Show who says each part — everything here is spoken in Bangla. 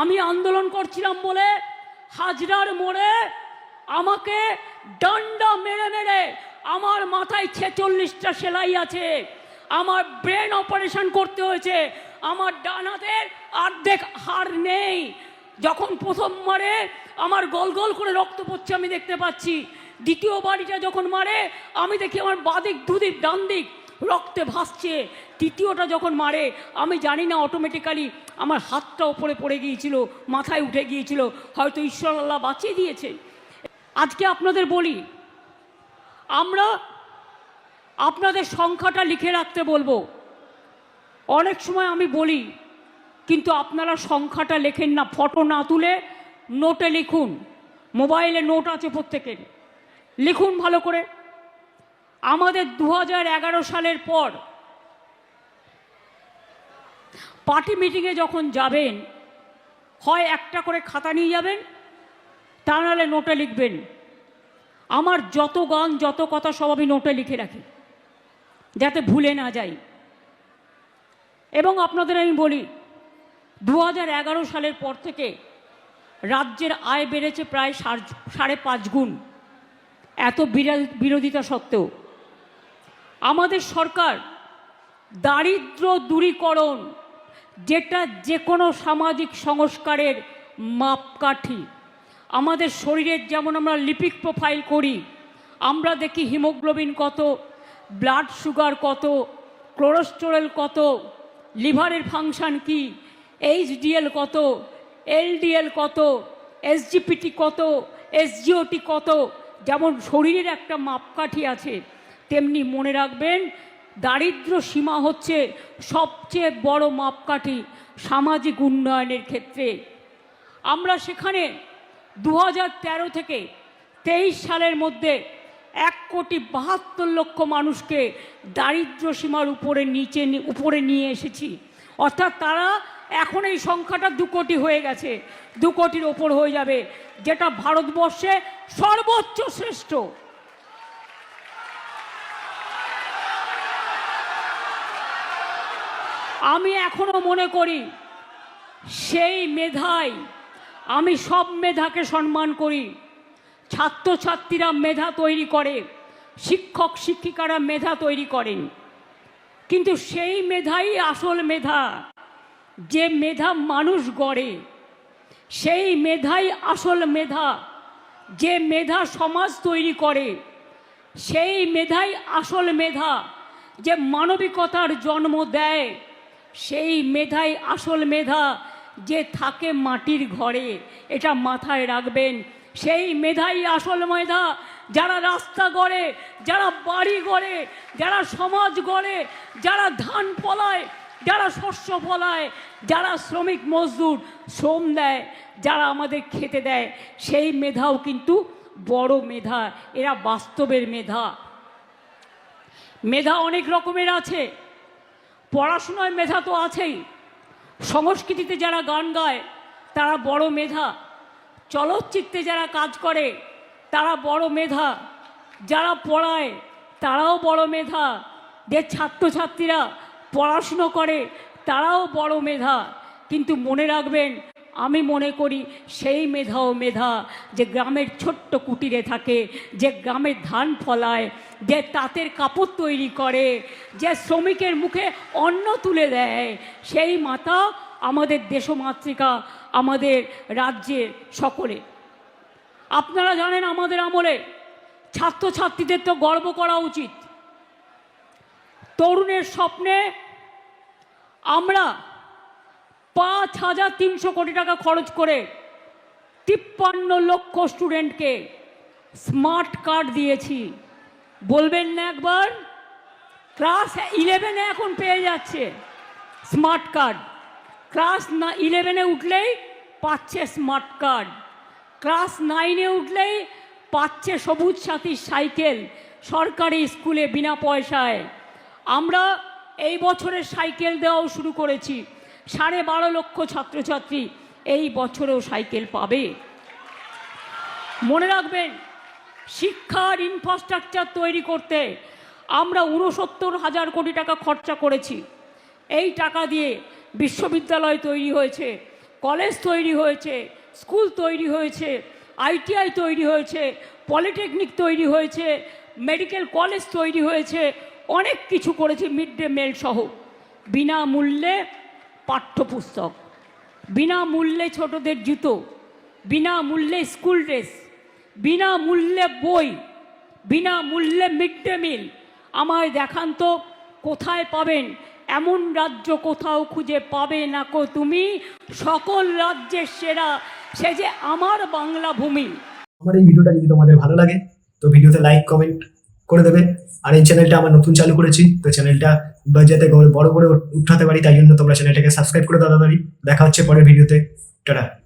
Speaker 1: আমি আন্দোলন করছিলাম বলে হাজরার মোড়ে আমাকে ডান্ডা মেরে মেরে আমার মাথায় ছেচল্লিশটা সেলাই আছে, আমার ব্রেন অপারেশন করতে হয়েছে, আমার ডান হাতের অর্ধেক হাড় নেই। যখন প্রথম মারে আমার গোল গোল করে রক্ত পড়ছে আমি দেখতে পাচ্ছি, দ্বিতীয় বাড়িটা যখন মারে আমি দেখি আমার বাদিক দুদিক, ডান দিক রক্তে ভাসছে, তৃতীয়টা যখন মারে, আমি জানি না অটোমেটিক্যালি আমার হাতটা ওপরে পড়ে গিয়েছিল, মাথায় উঠে গিয়েছিল, হয়তো ঈশ্বর আল্লাহ বাঁচিয়ে দিয়েছে আজকে আপনাদের বলি, আমরা আপনাদের সংখ্যাটা লিখে রাখতে বলব। অনেক সময় আমি বলি, কিন্তু আপনারা সংখ্যাটা লেখেন না, ফটো না তুলে নোটে লিখুন। মোবাইলে নোট আছে প্রত্যেকের। লিখুন ভালো করে। আমাদের দু হাজার এগারো সালের পর পার্টি মিটিংয়ে যখন যাবেন, হয় একটা করে খাতা নিয়ে যাবেন, তা নাহলে নোটে লিখবেন। আমার যত গান, যত কথা সব আমি নোটে লিখে রাখি, যাতে ভুলে না যাই। এবং আপনাদের আমি বলি দু হাজার এগারো সালের পর থেকে রাজ্যের আয় বেড়েছে প্রায় সাড়ে পাঁচ গুণ। এত বিরা- বিরোধিতা সত্ত্বেও। আমাদের সরকার দারিদ্র দূরীকরণ যেটা যে কোনো সামাজিক সংস্কারের মাপকাঠি। আমাদের শরীরের যেমন আমরা লিপিক প্রোফাইল করি, আমরা দেখি হিমোগ্লোবিন কত ব্লাড সুগার কত কোলেস্টেরল কত, লিভারের ফাংশন কি এইচডিএল কত এলডিএল কত এসজিপিটি কত এসজিওটি কত, যেমন শরীরের একটা মাপকাঠি আছে। তেমনি মনে রাখবেন দারিদ্র সীমা হচ্ছে সবচেয়ে বড় মাপকাঠি সামাজিক উন্নয়নের ক্ষেত্রে। আমরা সেখানে দু থেকে তেইশ সালের মধ্যে এক কোটি বাহাত্তর লক্ষ মানুষকে দারিদ্র সীমার উপরে নিচে উপরে নিয়ে এসেছি। অর্থাৎ তারা এখন এই সংখ্যাটা দু কোটি হয়ে গেছে, দু কোটির ওপর হয়ে যাবে, যেটা ভারতবর্ষে সর্বোচ্চ শ্রেষ্ঠ। আমি এখনও মনে করি সেই মেধাই, আমি সব মেধাকে সম্মান করি। ছাত্রছাত্রীরা মেধা তৈরি করে, শিক্ষক, শিক্ষিকারা মেধা তৈরি করেন কিন্তু সেই মেধাই আসল মেধা, যে মেধা মানুষ গড়ে। সেই মেধাই আসল মেধা, যে মেধা সমাজ তৈরি করে। সেই মেধাই আসল মেধা, যে মানবিকতার জন্ম দেয়। সেই মেধাই, আসল মেধা যে থাকে মাটির ঘরে, এটা মাথায় রাখবেন। সেই মেধাই, আসল মেধা যারা রাস্তা গড়ে, যারা বাড়ি গড়ে, যারা সমাজ গড়ে, যারা ধান ফলায় যারা শস্য ফলায়, যারা শ্রমিক মজদুর শ্রম দেয়, যারা আমাদের খেতে দেয়, সেই মেধাও কিন্তু বড় মেধা, এরা বাস্তবের মেধা। মেধা অনেক রকমের আছে। পড়াশোনায় মেধা তো আছেই। সংস্কৃতিতে যারা গান গায়, তারা বড় মেধা। চলচ্চিত্রে যারা কাজ করে, তারা বড় মেধা। যারা পড়ায়, তারাও বড় মেধা। যে ছাত্রছাত্রীরা পড়াশুনো করে, তারাও বড় মেধা। কিন্তু মনে রাখবেন আমি মনে করি সেই মেধাও মেধা যে গ্রামের ছোট্ট কুটিরে থাকে, যে গ্রামের ধান ফলায়, যে তাঁতের কাপড় তৈরি করে, যে শ্রমিকের মুখে অন্ন তুলে দেয়, সেই মাতা আমাদের দেশমাতৃকা, আমাদের রাজ্যের সকলে। আপনারা জানেন আমাদের আমলে ছাত্রছাত্রীদের তো গর্ব করা উচিত। তরুণের স্বপ্নে আমরা পাঁচ হাজার তিনশো কোটি টাকা খরচ করে তিপ্পান্ন লক্ষ স্টুডেন্টকে স্মার্ট কার্ড দিয়েছি। বলবেন না একবার? ক্লাস ইলেভেনে এখন পেয়ে যাচ্ছে স্মার্ট কার্ড। ক্লাস না ইলেভেনে উঠলেই পাচ্ছে স্মার্ট কার্ড। ক্লাস নাইনে উঠলেই পাচ্ছে সবুজ সাথী সাইকেল সরকারি স্কুলে বিনা পয়সায়। আমরা এই বছরের সাইকেল দেওয়াও শুরু করেছি। সাড়ে বারো লক্ষ ছাত্রছাত্রী এই বছরেও সাইকেল পাবে। মনে রাখবেন, শিক্ষার ইনফ্রাস্ট্রাকচার তৈরি করতে আমরা উনসত্তর হাজার কোটি টাকা খরচা করেছি। এই টাকা দিয়ে বিশ্ববিদ্যালয় তৈরি হয়েছে, কলেজ তৈরি হয়েছে, স্কুল তৈরি হয়েছে, আইটিআই তৈরি হয়েছে, পলিটেকনিক তৈরি হয়েছে, মেডিকেল কলেজ তৈরি হয়েছে, অনেক কিছু করেছে মিড ডে মিল সহ। বিনামূল্যে পাঠ্যপুস্তক। বিনামূল্যে ছোটদের জুতো, বিনামূল্যে স্কুল ড্রেস, বিনামূল্যে বই, বিনামূল্যে মিড ডে মিল। আমায় দেখান তো, কোথায় পাবেন? এমন রাজ্য কোথাও খুঁজে পাবে না কো তুমি? সকল রাজ্যের সেরা, সে যে আমার বাংলা ভূমি।
Speaker 2: আমার এই ভিডিওটা যদি তোমাদের ভালো লাগে, তো ভিডিওতে লাইক কমেন্ট করে দেবে। আর এই চ্যানেলটা আমার নতুন চালু করেছি, তো চ্যানেলটা বা যাতে বড় করে উঠাতে পারি, তাই জন্য তোমরা চ্যানেলটাকে সাবস্ক্রাইব করে দাদা দেখা হচ্ছে পরের ভিডিওতে। টাটা।